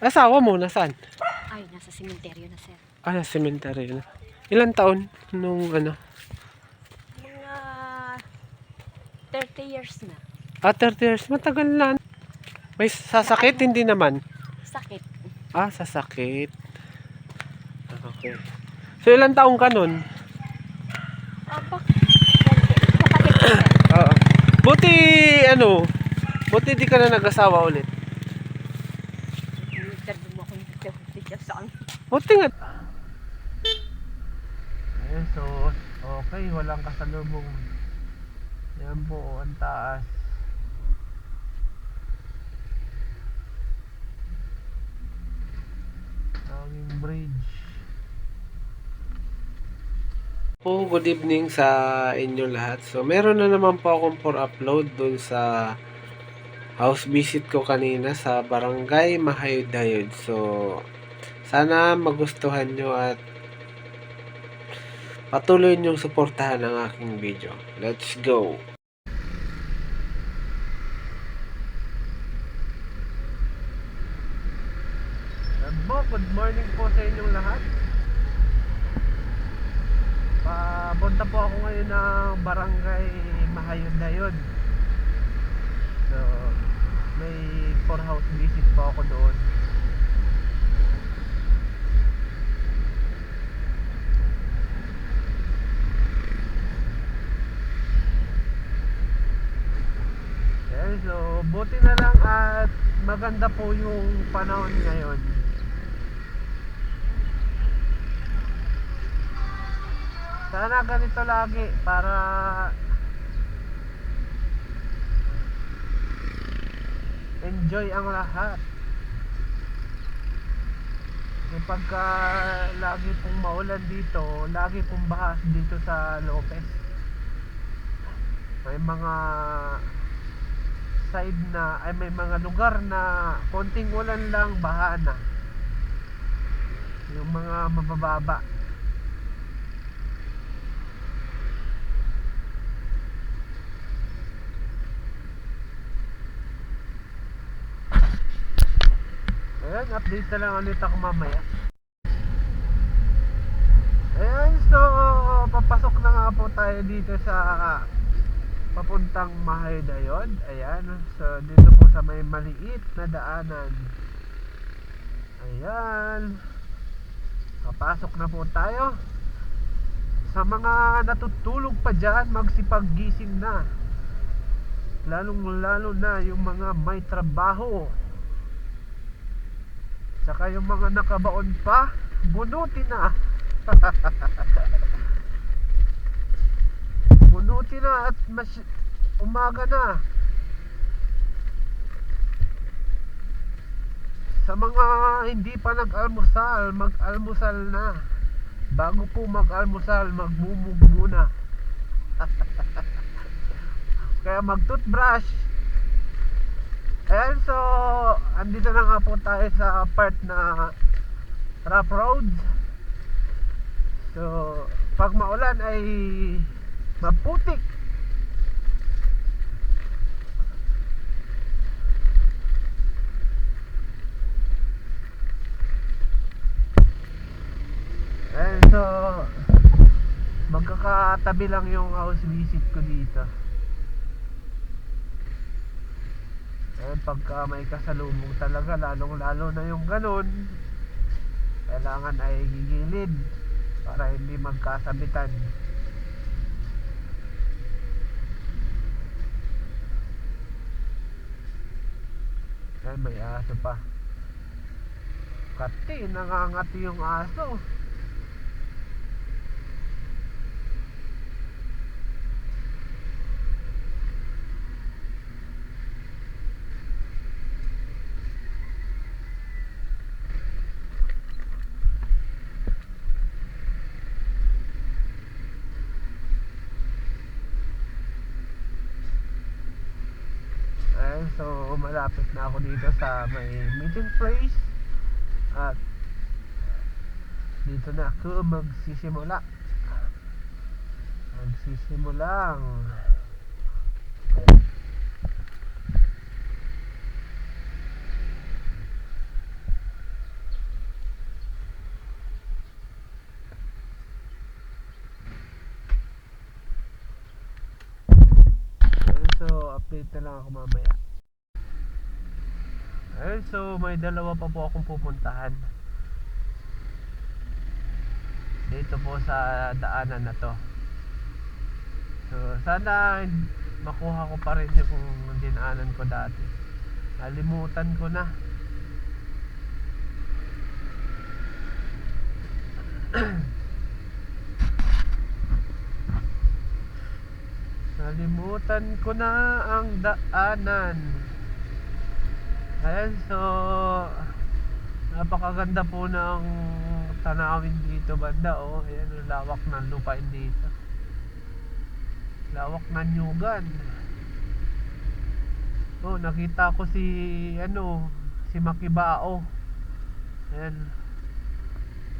Asawa mo, nasaan? Ay, nasa sementeryo na, sir. Ah, nasa cemetery na. Ilan taon nung ano? Mga 30 years na. Ah, 30 years. Matagal na. May sasakit? Hindi naman. Sakit. Ah, sasakit. Okay. So, ilan taong ka nun? Sir. Oo. Buti, ano, buti di ka na nag-asawa ulit. Nagdarbo mo akong video sa akin. Buti nga. Ayan, so, okay, walang kasalubong. Yan po, ang taas. Daming bridge. Po, good evening sa inyo lahat. So, meron na naman po akong for upload dun sa house visit ko kanina sa Barangay Mahayod-Hayod. So, sana magustuhan nyo at patuloy nyong suportahan ang aking video. Let's go! Good morning po sa inyong lahat. Papunta po ako ngayon ng Barangay Mahayod-Hayod. So, may for house visit po ako doon. Ayan, so buti na lang at maganda po yung panahon ngayon. Sana ganito lagi para enjoy ang lahat. Kapag ka lagi pong maulan dito, lagi pong bahas dito sa Lopez. May mga side na ay may mga lugar na konting ulan lang baha na. Yung mga mabababa. Ayan, update na lang ulit ako mamaya. Ayan, so papasok na nga po tayo dito sa papuntang Mahaydayon. Ayan, so dito po sa may maliit na daanan. Ayan. Papasok na po tayo. Sa mga natutulog pa dyan, magsipaggising na. Lalong lalo na yung mga may trabaho. Saka yung mga nakabaon pa, bunuti na. bunuti na at mas umaga na. Sa mga hindi pa nag-almusal, mag-almusal na. Bago po mag-almusal, magmumug muna. Kaya mag-toothbrush. Ayan, so, andito na nga po tayo sa part na rough roads. So, pag maulan ay maputik. Ayan, so, magkakatabi lang yung house visit ko dito. Ayan, pagka may kasalubong talaga, lalong lalo na yung ganun, kailangan ay gigilid para hindi magkasabitan. Ay, may aso pa. Kati, nangangati yung aso. malapit na ako dito sa may meeting place at dito na ako magsisimula magsisimulang So, update na lang ako mamaya. Ayun, so may dalawa pa po akong pupuntahan. Dito po sa daanan na to. So, sana makuha ko pa rin yung dinaanan ko dati. Nalimutan ko na. Nalimutan ko na ang daanan. Ayan, so napakaganda po ng tanawin dito banda oh. Ayan, lawak ng lupain dito. Lawak ng nyugan. Oh, nakita ko si ano, si Makibao. Ayan.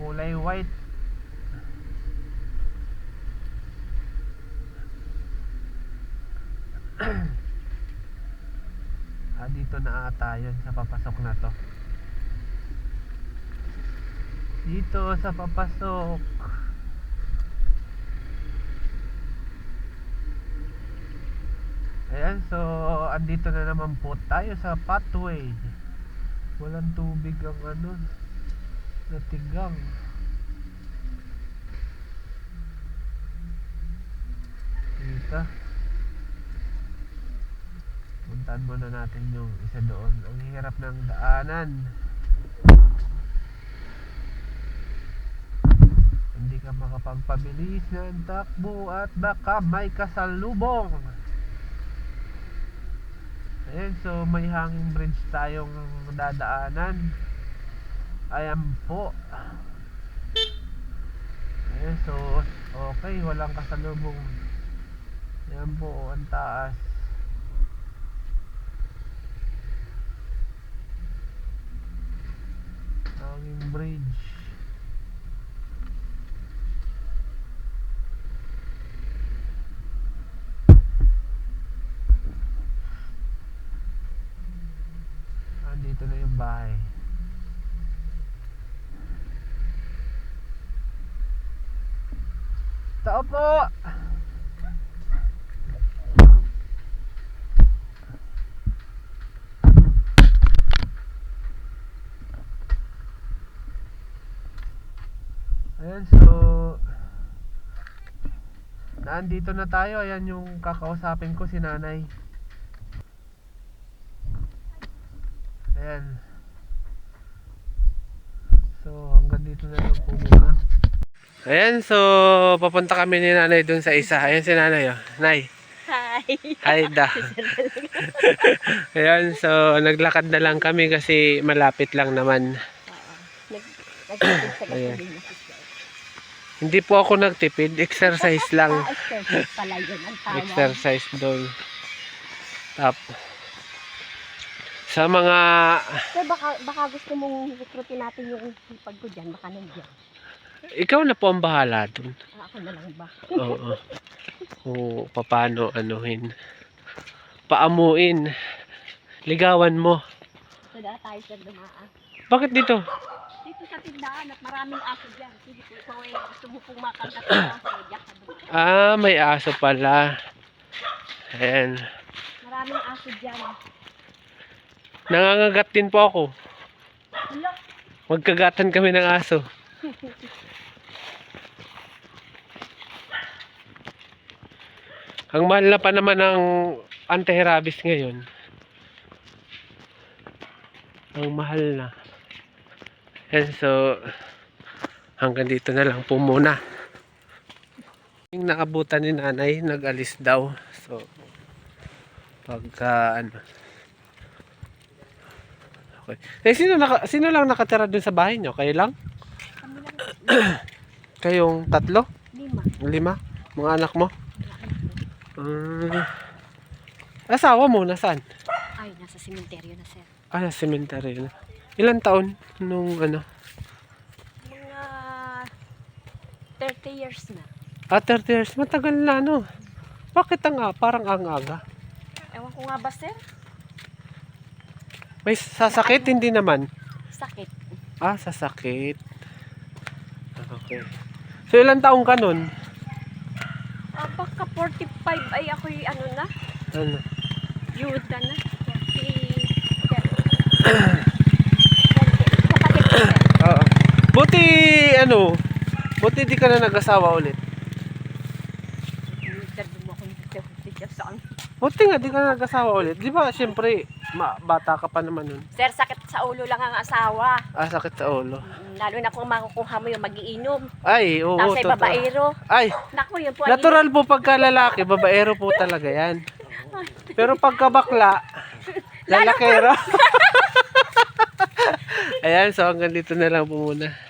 Kulay white. ah, dito na ata yun sa papasok na to. Dito sa papasok. Ayan, so andito na naman po tayo sa pathway. Walang tubig ang ano, natigang. Dito. Puntaan muna natin yung isa doon. Ang hirap ng daanan. Hindi ka makapagpabilis ng takbo at baka may kasalubong. Ayan, so may hanging bridge tayong dadaanan. Ayan po. Ayan, so okay, walang kasalubong. Ayan po, ang taas. Hanging bridge. Andito na yung bahay. Tao po! Ayan, so Nandito na tayo, ayan yung kakausapin ko si nanay. Ayan. So, hanggang dito na lang po muna. Ayan, so, papunta kami ni nanay dun sa isa. Ayan si nanay, oh. Nay, Hi! hi da. Ayan, so, naglakad na lang kami kasi malapit lang naman. Nag Nagtitip sa Ayan. Hindi po ako nagtipid, exercise lang. Exercise pala yun ang tawag. Exercise doon. Tap. Sa mga Sir, baka, baka gusto mong recruitin natin yung sipag ko dyan. Baka nandiyan. ikaw na po ang bahala doon. Ah, ako na lang ba? Oo. Kung paano anuhin. Paamuin. Ligawan mo. Dahil tayo sir dumaan. Bakit dito? Dito sa tindahan at maraming aso dyan. Sige po, ikaw ay gusto mo pong makagat ng aso. Diyak ka doon. Ah, may aso pala. Ayan. Maraming aso dyan. Nangangagat din po ako. Hala, Magkagatan kami ng aso. Ang mahal na pa naman ng anti-rabies ngayon. Ang mahal na. Yan, so, hanggang dito na lang po muna. Yung naabutan ni nanay, nag-alis daw. So, pagka, ano, Okay. Eh, sino, naka, sino lang nakatira dun sa bahay nyo? Kayo lang? kami lang. Kayong tatlo? Lima. Lima? Mga anak mo? Um, asawa mo, nasaan? Ay, nasa sementeryo na sir. Ah, sa cemetery na. Ilan taon nung ano? Mga 30 years na. Ah, 30 years. Matagal na, no? Bakit ang ah, parang ang aga? Ewan ko nga ba sir? May sasakit? Hindi naman. Sakit. Ah, sasakit. Ah, Okay. So, ilan taong ka nun? Ah, baka 45 ay ako'y ano na. Ano? Yuda na. 40. Oo. Buti, ano, buti di ka na nag-asawa ulit. Buti nga, di ka na nag-asawa ulit. Di ba, siyempre, ma- bata ka pa naman nun. Sir, sakit sa ulo lang ang asawa. Ah, sakit sa ulo. Mm, Lalo na kung makukuha mo yung magiinom. Ay, oo, Tapos ay totoo. babaero. Ay, Naku, yun po. natural po pagka lalaki, babaero po talaga yan. Pero pagka bakla, lalakero. Ayan, so hanggang dito na lang po muna.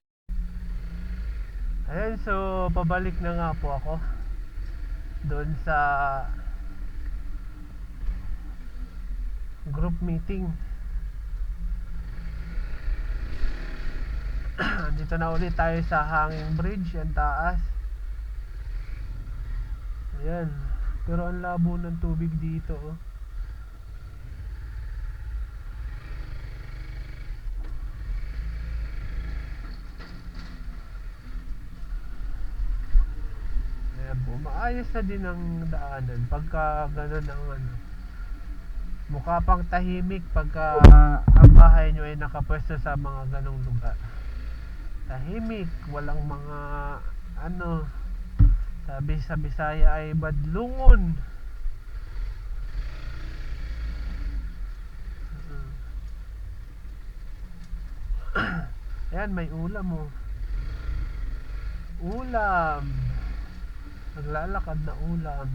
Ayan, so pabalik na nga po ako doon sa group meeting. Dito na ulit tayo sa hanging bridge, ang taas. Ayan. Pero ang labo ng tubig dito, oh. Ayan po, maayos na din ang daanan pagka ganun ang ano. Mukha pang tahimik pagka ang bahay nyo ay nakapwesto sa mga ganong lugar. Tahimik, walang mga ano, sabi sa Bisaya ay badlungon. Mm. Ayan, may ulam oh. Ulam. Naglalakad na ulam.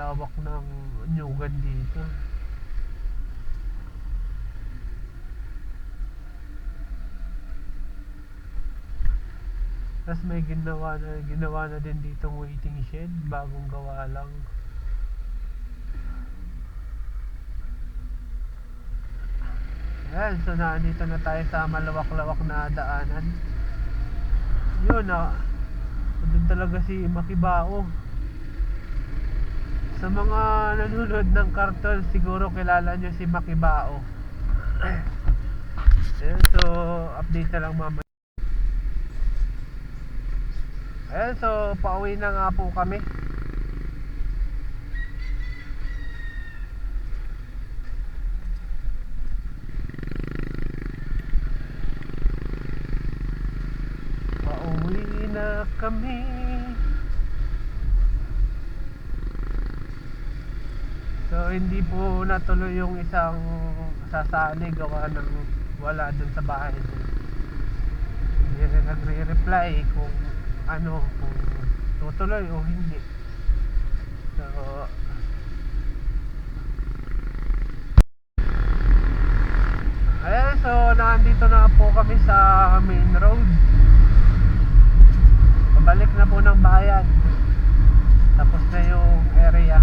Lawak ng nyugan dito. Tapos may ginawa na, ginawa na din ditong waiting shed, bagong gawa lang. Ayan, so nandito na tayo sa malawak-lawak na daanan. Yun ah, doon talaga si Makibao. Sa mga nanonood ng karton, siguro kilala nyo si Makibao. Ayan, so update na lang mamaya. Ayan, so pauwi na nga po kami. Pauwi na kami. So hindi po natuloy yung isang sasali gawa ng wala dun sa bahay dun. Hindi rin nagre-reply kung ano kung tutuloy o hindi. So Ayan, so nandito na po kami sa main road. Pabalik na po ng bayan. Tapos na yung area.